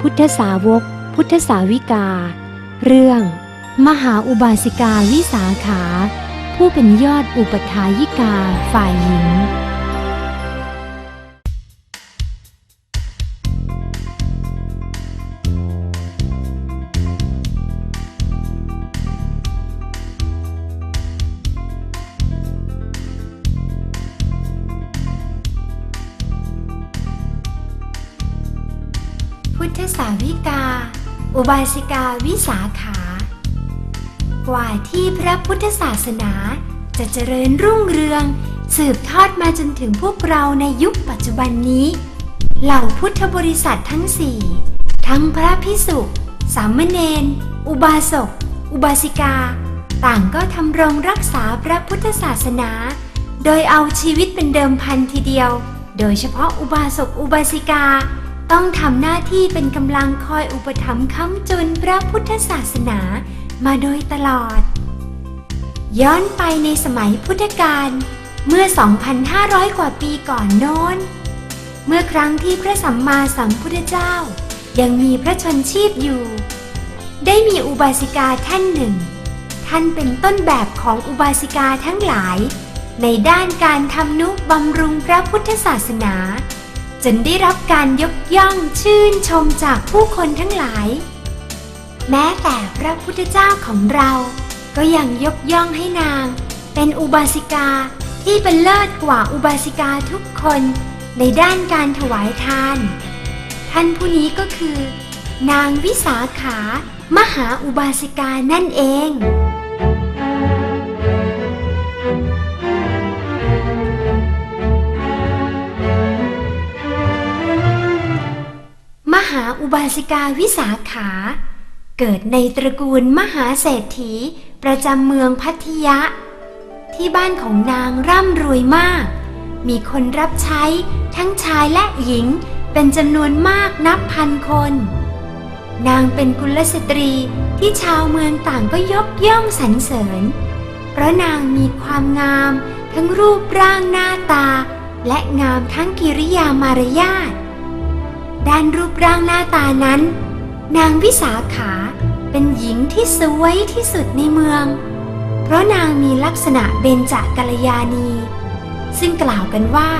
พุทธสาวก พุทธสาวิกา เรื่อง มหาอุบาสิกาวิสาขา ผู้เป็นยอดอุปถายิกาฝ่ายหญิง บาสิกาวิสาขา กว่าที่พระพุทธศาสนาจะเจริญรุ่งเรือง สืบทอดมาจนถึงพวกเราในยุคปัจจุบันนี้ เหล่าพุทธบริษัททั้งสี่ ทั้งพระพิสุสามเณรอุบาสก อุบาสิกา ต่างก็ทำรงรักษาพระพุทธศาสนา โดยเอาชีวิตเป็นเดิมพันทีเดียว โดยเฉพาะอุบาสกอุบาสิกา ต้องทำหน้าที่เป็นกำลังคอยอุปถัมภ์ค้ำจุนพระพุทธศาสนามาโดยตลอด ย้อนไปในสมัยพุทธกาลเมื่อ 2,500 กว่าปีก่อนโน้น เมื่อครั้งที่พระสัมมาสัมพุทธเจ้า ยังมีพระชนชีพอยู่ ได้มีอุบาสิกาท่านหนึ่ง ท่านเป็นต้นแบบของอุบาสิกาทั้งหลาย ในด้านการทำนุบำรุงพระพุทธศาสนา จนได้รับการยกย่องชื่นชมจากผู้คนทั้งหลาย แม้แต่พระพุทธเจ้าของเรา ก็ยังยกย่องให้นาง เป็นอุบาสิกาที่เป็นเลิศกว่าอุบาสิกาทุกคนในด้านการถวายทาน ท่านผู้นี้ก็คือ นางวิสาขามหาอุบาสิกานั่นเอง อุบาสิกาวิสาขา เกิดในตระกูลมหาเศรษฐีประจำเมืองพัทยะ ที่บ้านของนางร่ำรวยมาก มีคนรับใช้ทั้งชายและหญิงเป็นจำนวนมากนับพันคน นางเป็นกุลสตรีที่ชาวเมืองต่างก็ยกย่องสรรเสริญ เพราะนางมีความงามทั้งรูปร่างหน้าตา และงามทั้งกิริยามารยาท ด้านรูปร่างหน้าตานั้น นางวิสาขาเป็นหญิงที่สวยที่สุดในเมือง เพราะนางมีลักษณะเบญจกัลยาณี ซึ่งกล่าวกันว่า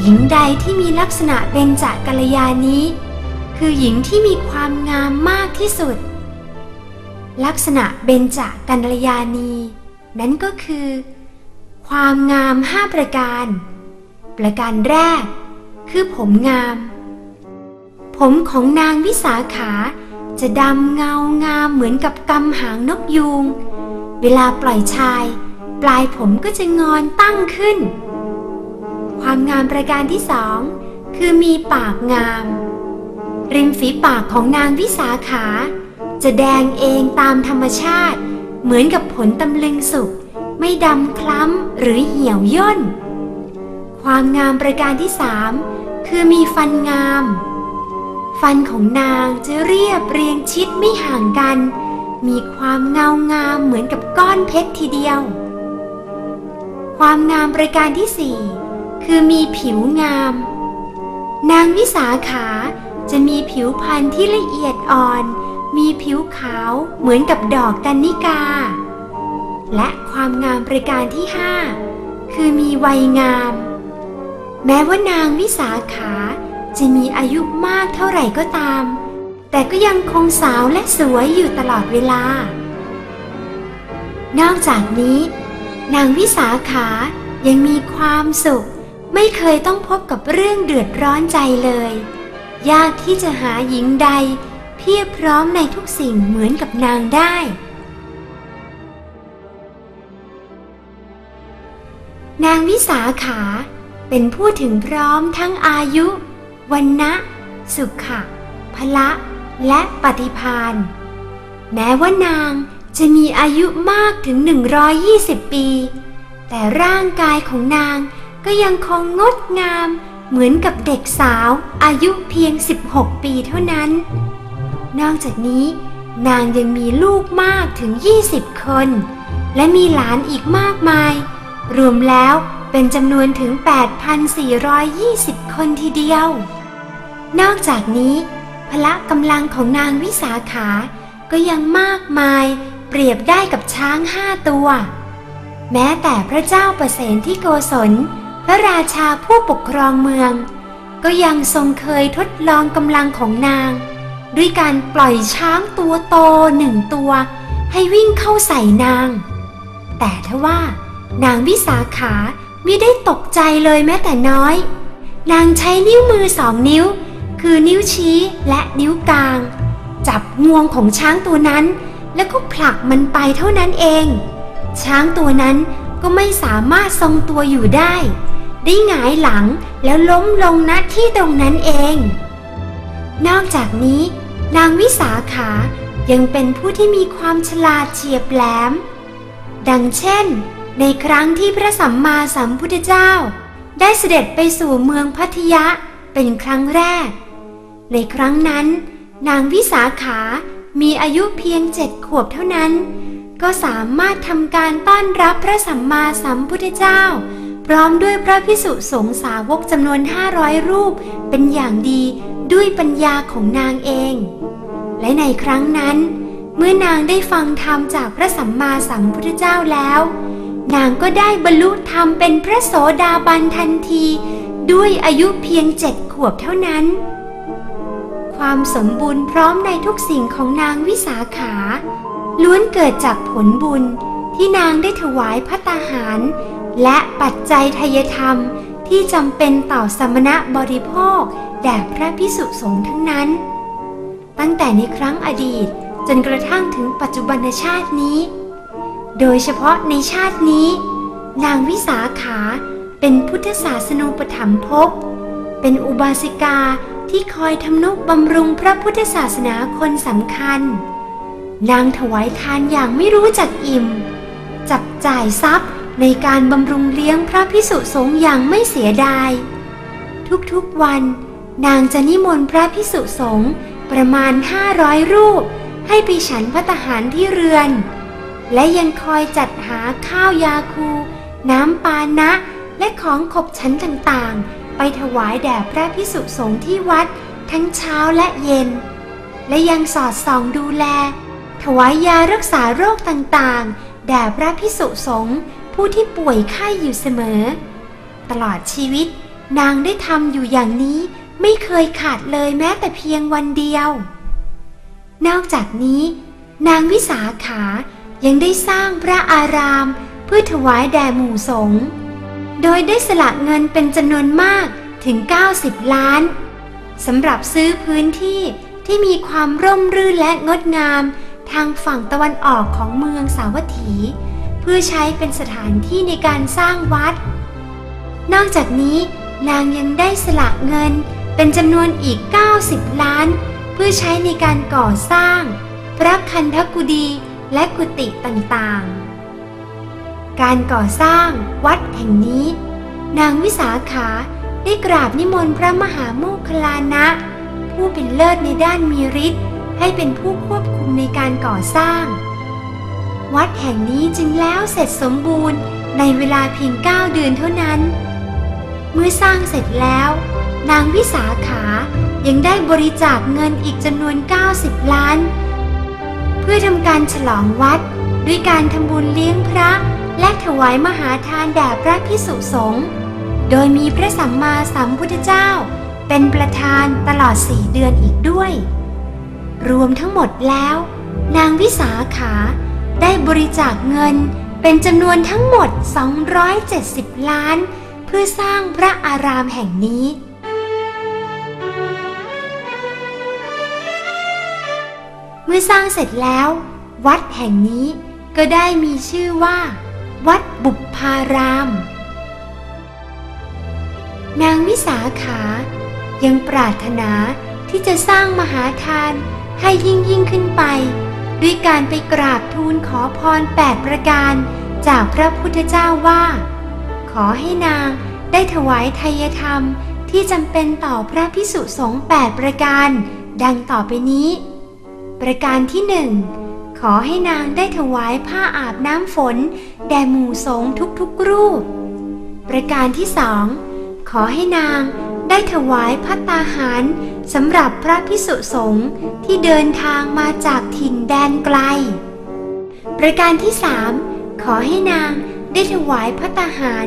หญิงใดที่มีลักษณะเบญจกัลยานี้ คือหญิงที่มีความงามมากที่สุด ลักษณะเบญจกัลยาณีนั้นก็คือ ความงามห้าประการ ประการแรก คือผมงาม ผมของนางวิสาขา จะดำเงางามเหมือนกับกำหางนกยูง เวลาปล่อยชาย ปลายผมก็จะงอนตั้งขึ้น ความงามประการที่สองคือมีปากงาม ริมฝีปากของนางวิสาขา จะแดงเองตามธรรมชาติ เหมือนกับผลตำลึงสุก ไม่ดำคล้ำหรือเหี่ยวย่น ความงามประการที่สามคือมีฟันงาม ฟันของนางจะเรียบเรียงชิดไม่ห่างกัน มีความเงางามเหมือนกับก้อนเพชรทีเดียว ความงามประการที่สี่คือมีผิวงาม นางวิสาขาจะมีผิวพรรณที่ละเอียดอ่อน มีผิวขาวเหมือนกับดอกกันนิกา และความงามประการที่ห้าคือมีวัยงาม แม้ว่านางวิสาขา จะมีอายุมากเท่าไหร่ก็ตาม แต่ก็ยังคงสาวและสวยอยู่ตลอดเวลา นอกจากนี้ นางวิสาขายังมีความสุข ไม่เคยต้องพบกับเรื่องเดือดร้อนใจเลย ยากที่จะหาหญิงใด เพียบพร้อมในทุกสิ่งเหมือนกับนางได้นางวิสาขาเป็นผู้ถึงพร้อมทั้งอายุ วันนะสุขะพละและปฏิพานแม้ว่านางจะมีอายุมากถึง 120 ปี แต่ร่างกายของนางก็ยังคงงดงามเหมือนกับเด็กสาวอายุเพียง 16 ปีเท่านั้น นอกจากนี้นางยังมีลูกมากถึง 20 คน และมีหลานอีกมากมาย รวมแล้วเป็นจำนวนถึง 8,420 คนทีเดียว นอกจากนี้พละกำลังของนางวิสาขา ก็ยังมากมายเปรียบได้กับช้างห้าตัว แม้แต่พระเจ้าประเสนที่โกศล พระราชาผู้ปกครองเมือง ก็ยังทรงเคยทดลองกำลังของนาง ด้วยการปล่อยช้างตัวโตหนึ่งตัว ให้วิ่งเข้าใส่นาง แต่ทว่านางวิสาขาไม่ได้ตกใจเลยแม้แต่น้อย นางใช้นิ้วมือสองนิ้ว คือนิ้วชี้และนิ้วกลาง จับงวงของช้างตัวนั้น แล้วก็ผลักมันไปเท่านั้นเอง ช้างตัวนั้นก็ไม่สามารถทรงตัวอยู่ได้ ได้หงายหลังแล้วล้มลงณที่ตรงนั้นเอง นอกจากนี้ นางวิสาขายังเป็นผู้ที่มีความฉลาดเฉียบแหลม ดังเช่น ในครั้งที่พระสัมมาสัมพุทธเจ้า ได้เสด็จไปสู่เมืองพัทยะเป็นครั้งแรก ในครั้งนั้น นางวิสาขามีอายุเพียงเจ็ดขวบเท่านั้น ก็สามารถทำการต้อนรับพระสัมมาสัมพุทธเจ้า พร้อมด้วยพระพิสุสงสาวกจำนวน 500 รูปเป็นอย่างดีด้วยปัญญาของนางเอง และในครั้งนั้น เมื่อนางได้ฟังธรรมจากพระสัมมาสัมพุทธเจ้าแล้ว นางก็ได้บรรลุธรรมเป็นพระโสดาบันทันที ด้วยอายุเพียงเจ็ดขวบเท่านั้น ความสมบูรณ์พร้อมในทุกสิ่งของนางวิสาขา ล้วนเกิดจากผลบุญที่นางได้ถวายพัตตาหาร และปัจจัยทายธรรมที่จำเป็นต่อสมณะบริโภคแด่พระพิสุสงฆ์ทั้งนั้น ตั้งแต่ในครั้งอดีตจนกระทั่งถึงปัจจุบันชาตินี้ โดยเฉพาะในชาตินี้ นางวิสาขาเป็นพุทธศาสนูปถัมภกเป็นอุบาสิกา ที่คอยทำนุบำรุงพระพุทธศาสนาคนสำคัญ นางถวายทานอย่างไม่รู้จักอิ่ม จับจ่ายทรัพย์ในการบำรุงเลี้ยงพระพิสุสงฆ์อย่างไม่เสียดาย ทุกๆวัน นางจะนิมนต์พระพิสุสงฆ์ประมาณ 500 รูป ให้ไปฉันพระตหารที่เรือน และยังคอยจัดหาข้าวยาคู น้ำปานะ และของขบฉันต่างๆ ไปถวายแด่พระพิสุสงฆ์ที่วัดทั้งเช้าและเย็น และยังสอดส่องดูแล ถวายยารักษาโรคต่างๆ แด่พระพิสุสงฆ์ผู้ที่ป่วยไข้อยู่เสมอ ตลอดชีวิตนางได้ทำอยู่อย่างนี้ไม่เคยขาดเลยแม้แต่เพียงวันเดียว นอกจากนี้ นางวิสาขายังได้สร้างพระอารามเพื่อถวายแด่หมู่สงฆ์ โดยได้สละเงินเป็นจำนวนมากถึง 90 ล้านสำหรับซื้อพื้นที่ที่มีความร่มรื่นและงดงาม ทางฝั่งตะวันออกของเมืองสาวัตถี เพื่อใช้เป็นสถานที่ในการสร้างวัด นอกจากนี้นางยังได้สละเงินเป็นจำนวนอีก 90 ล้าน เพื่อใช้ในการก่อสร้าง พระคันธกุดีและกุฏิต่างๆ การก่อสร้างวัดแห่งนี้ นางวิสาขาได้กราบนิมนต์พระมหาโมคคลานะ ผู้เป็นเลิศในด้านมีฤทธิ์ให้เป็นผู้ควบคุมในการก่อสร้าง วัดแห่งนี้จึงแล้วเสร็จสมบูรณ์ในเวลาเพียง9เดือนเท่านั้น เมื่อสร้างเสร็จแล้ว นางวิสาขายังได้บริจาคเงินอีกจำนวน 90 ล้าน เพื่อทำการฉลองวัดด้วยการทำบุญเลี้ยงพระ และถวายมหาทานแด่พระพิสุสงฆ์โดยมีพระสัมมาสัมพุทธเจ้า เป็นประธานตลอดสี่เดือนอีกด้วย รวมทั้งหมดแล้ว นางวิสาขาได้บริจาคเงินเป็นจำนวนทั้งหมด 270 ล้าน เพื่อสร้างพระอารามแห่งนี้ เมื่อสร้างเสร็จแล้ว วัดแห่งนี้ก็ได้มีชื่อว่า วัดบุพพาราม นางวิสาขายังปรารถนาที่จะสร้างมหาทานให้ยิ่งยิ่งขึ้นไป ด้วยการไปกราบทูลขอพรแปดประการจากพระพุทธเจ้าว่า ขอให้นางได้ถวายทายธรรมที่จำเป็นต่อพระพิสุสงฆ์แปดประการ ดังต่อไปนี้ ประการที่หนึ่ง ขอให้นางได้ถวายผ้าอาบน้ำฝน แด่หมู่สงฆ์ทุกๆรูป ประการที่สองขอให้นางได้ถวายพัตตาหารสำหรับพระพิสุสงฆ์ที่เดินทางมาจากถิ่นแดนไกล ประการที่สามขอให้นางได้ถวายพระตาหาร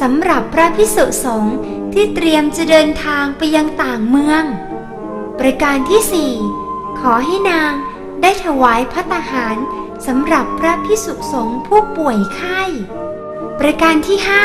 สำหรับพระพิสุสงฆ์ที่เตรียมจะเดินทางไปยังต่างเมือง ประการที่สี่ขอให้นาง ได้ถวายพระตาหารสำหรับพระพิสุสงฆ์ผู้ป่วยไข้ ประการที่ห้า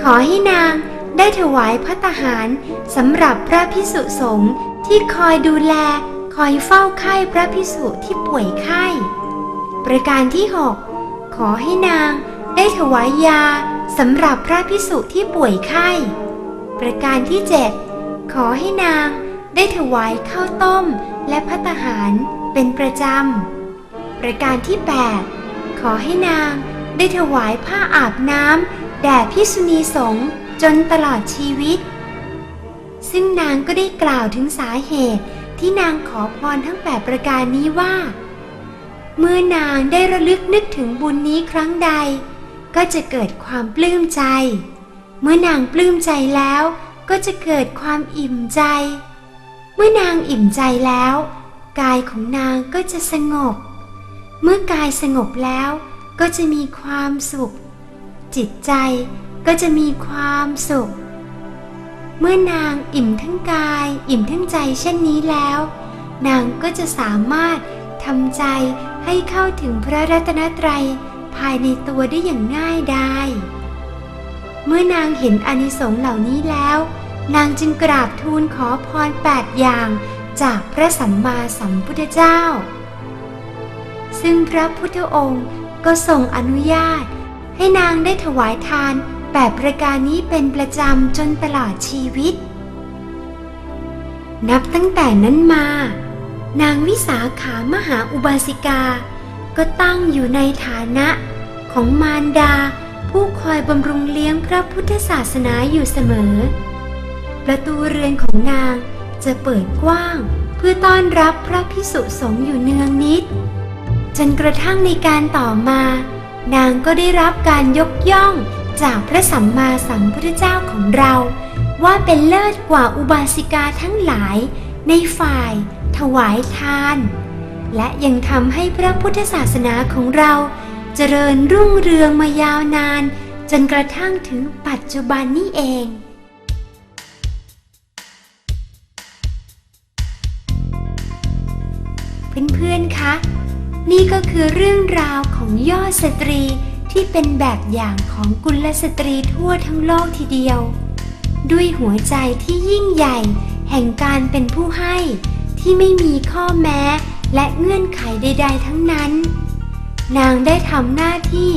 ขอให้นางได้ถวายพระตาหารสำหรับพระพิสุสงฆ์ที่คอยดูแลคอยเฝ้าไข้พระพิสุที่ป่วยไข้ ประการที่หกขอให้นางได้ถวายยาสำหรับพระพิสุที่ป่วยไข้ ประการที่เจ็ดขอให้นางได้ถวายข้าวต้มและพัตตาหาร เป็นประจำ ประการที่ 8 ขอให้นางได้ถวายผ้าอาบน้ำแด่พิสุณีสงฆ์จนตลอดชีวิต ซึ่งนางก็ได้กล่าวถึงสาเหตุที่นางขอพรทั้งแปดประการนี้ว่า เมื่อนางได้ระลึกนึกถึงบุญนี้ครั้งใด ก็จะเกิดความปลื้มใจ เมื่อนางปลื้มใจแล้วก็จะเกิดความอิ่มใจ เมื่อนางอิ่มใจแล้ว กายของนางก็จะสงบ เมื่อกายสงบแล้วก็จะมีความสุข จิตใจก็จะมีความสุข เมื่อนางอิ่มทั้งกาย อิ่มทั้งใจเช่นนี้แล้ว นางก็จะสามารถทำใจให้เข้าถึงพระรัตนตรัยภายในตัวได้อย่างง่ายดาย เมื่อนางเห็นอนิสงส์เหล่านี้แล้ว นางจึงกราบทูลขอพรแปดอย่าง จากพระสัมมาสัมพุทธเจ้า ซึ่งพระพุทธองค์ก็ทรงอนุญาต ให้นางได้ถวายทานแปดประการนี้เป็นประจำจนตลอดชีวิต นับตั้งแต่นั้นมา นางวิสาขามหาอุบาสิกา ก็ตั้งอยู่ในฐานะของมารดาผู้คอยบำรุงเลี้ยงพระพุทธศาสนาอยู่เสมอ ประตูเรือนของนาง จะเปิดกว้าง เพื่อต้อนรับพระพิสุสงฆ์อยู่เนืองนิด จนกระทั่งในการต่อมา นางก็ได้รับการยกย่องจากพระสัมมาสัมพุทธเจ้าของเรา ว่าเป็นเลิศกว่าอุบาสิกาทั้งหลาย ในฝ่าย ถวายทาน และยังทำให้พระพุทธศาสนาของเราเจริญรุ่งเรืองมายาวนาน จนกระทั่งถึงปัจจุบันนี้เอง นๆคะ นี่ก็คือเรื่องราวของยอดสตรีที่เป็นแบบอย่างของกุลสตรีทั่วทั้งโลกทีเดียว ด้วยหัวใจที่ยิ่งใหญ่ แห่งการเป็นผู้ให้ที่ไม่มีข้อแม้และเงื่อนไขใด ๆ ทั้งนั้น นางได้ทำหน้าที่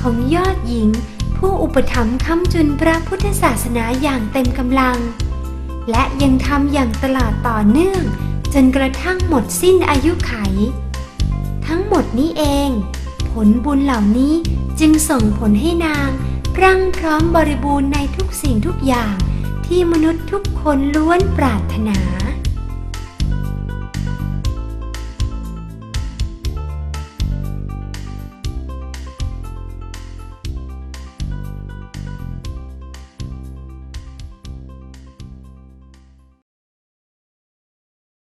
ของยอดหญิง ผู้อุปถัมภ์ค้ำจุนพระพุทธศาสนาอย่างเต็มกำลัง และยังทำอย่างตลอดต่อเนื่อง จนกระทั่งหมดสิ้นอายุไข ทั้งหมดนี้เอง ผลบุญเหล่านี้จึงส่งผลให้นางพรั่งพร้อมบริบูรณ์ในทุกสิ่งทุกอย่างที่มนุษย์ทุกคนล้วนปรารถนา